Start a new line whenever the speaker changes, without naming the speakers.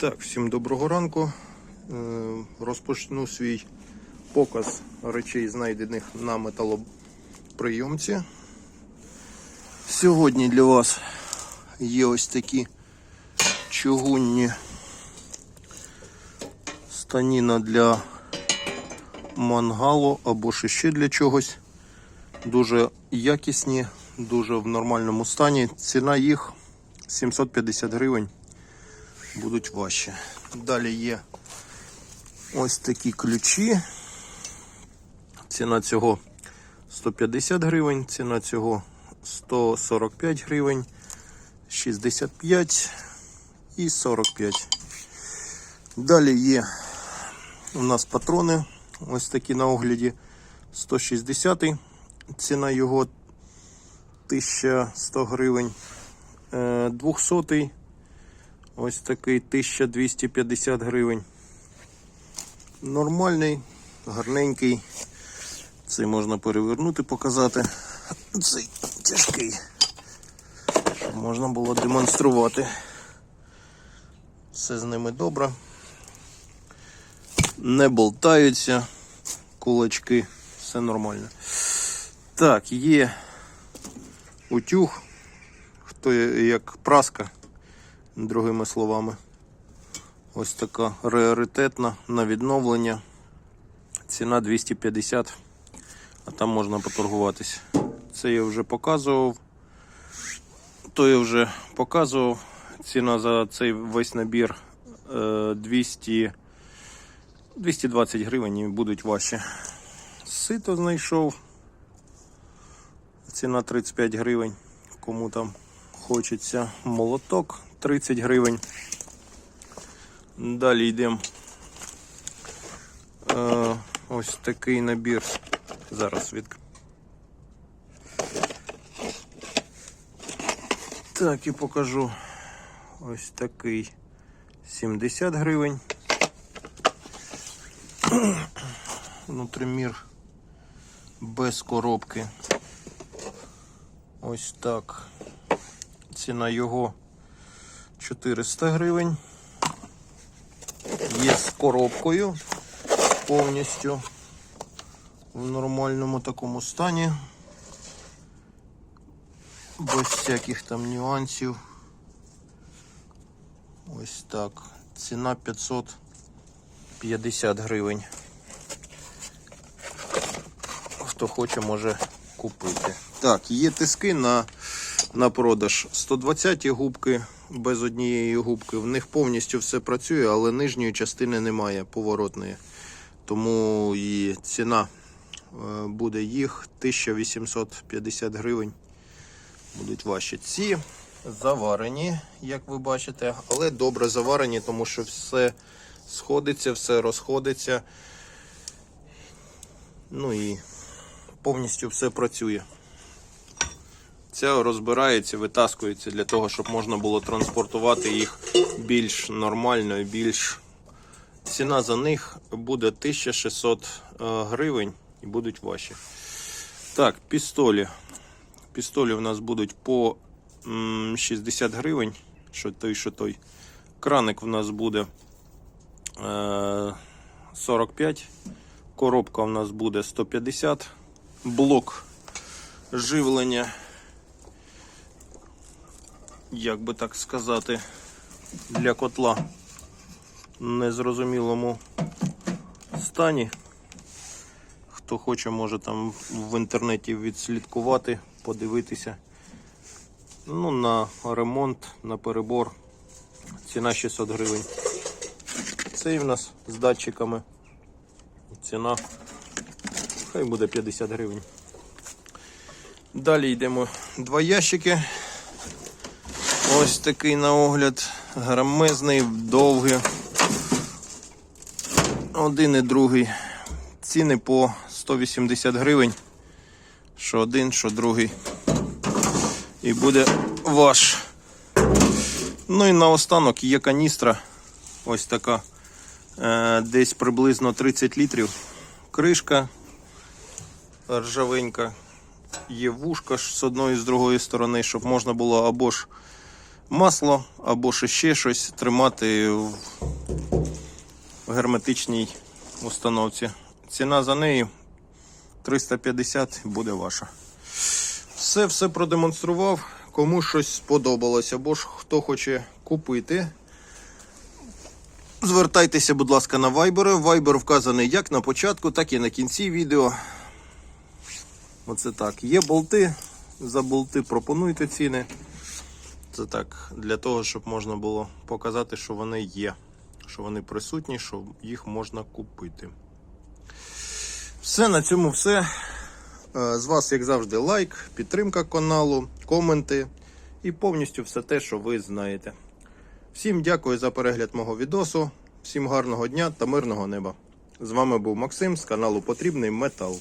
Так, всім доброго ранку. Е, Розпочну свій показ речей, знайдених на металоприйомці. Сьогодні для вас є ось такі чугунні станіна для мангалу або ще для чогось. Дуже якісні, дуже в нормальному стані. Ціна їх 750 гривень будуть важчі. Далі є ось такі ключі. Ціна цього 150 гривень, ціна цього 145 гривень, 65 і 45. Далі є у нас патрони, ось такі на огляді 160. Ціна його 1100 гривень. Е, 200 Ось такий 1250 гривень. Нормальний, гарненький. Цей можна перевернути, показати. Цей тяжкий. Щоб можна було демонструвати. Все з ними добре. Не болтаються кулачки, все нормально. Так, є утюг, хто як праска другими словами. Ось така раритетна на відновлення. Ціна 250, а там можна поторгуватися. Це я вже показував. То я вже показував. Ціна за цей весь набір е, 200, 220 гривень і будуть ваші. Сито знайшов. Ціна 35 гривень. Кому там хочеться молоток 30 гривень. Далі йдемо. Е, ось такий набір. Зараз від. Так, і покажу. Ось такий 70 гривень. Внутрімір без коробки. Ось так. Ціна його 400 гривень. Є з коробкою повністю в нормальному такому стані. Без всяких там нюансів. Ось так. Ціна 550 гривень. Хто хоче, може купити. Так, є тиски на, на продаж. 120 губки без однієї губки. В них повністю все працює, але нижньої частини немає поворотної. Тому і ціна е, буде їх 1850 гривень. Будуть ваші ці заварені, як ви бачите, але добре заварені, тому що все сходиться, все розходиться. Ну і повністю все працює. Ця розбирається, витаскується для того, щоб можна було транспортувати їх більш нормально і більш. Ціна за них буде 1600 е, гривень і будуть ваші. Так, пістолі. Пістолі у нас будуть по 60 гривень. Що той, що той. Краник у нас буде е, 45. Коробка у нас буде 150. Блок живлення як би так сказати, для котла незрозумілому стані. Хто хоче, може там в інтернеті відслідкувати, подивитися. Ну, на ремонт, на перебор. Ціна 600 гривень. Цей в нас з датчиками. Ціна хай буде 50 гривень. Далі йдемо два ящики. Ось такий на огляд, громезний, довгий. Один і другий. Ціни по 180 гривень. Що один, що другий. І буде ваш. Ну і наостанок є каністра. Ось така. Е, десь приблизно 30 літрів. Кришка ржавенька. Є вушка з одної і з другої сторони, щоб можна було або ж масло або ще щось тримати в герметичній установці. Ціна за неї 350 буде ваша. Все, все продемонстрував. Кому щось сподобалось, або ж хто хоче купити. Звертайтеся, будь ласка, на Viber. Viber вказаний як на початку, так і на кінці відео. Оце так. Є болти. За болти пропонуйте ціни. Це так, для того, щоб можна було показати, що вони є, що вони присутні, що їх можна купити. Все, на цьому все. Е, З вас, як завжди, лайк, підтримка каналу, коменти і повністю все те, що ви знаєте. Всім дякую за перегляд мого відосу. Всім гарного дня та мирного неба. З вами був Максим з каналу Потрібний Метал.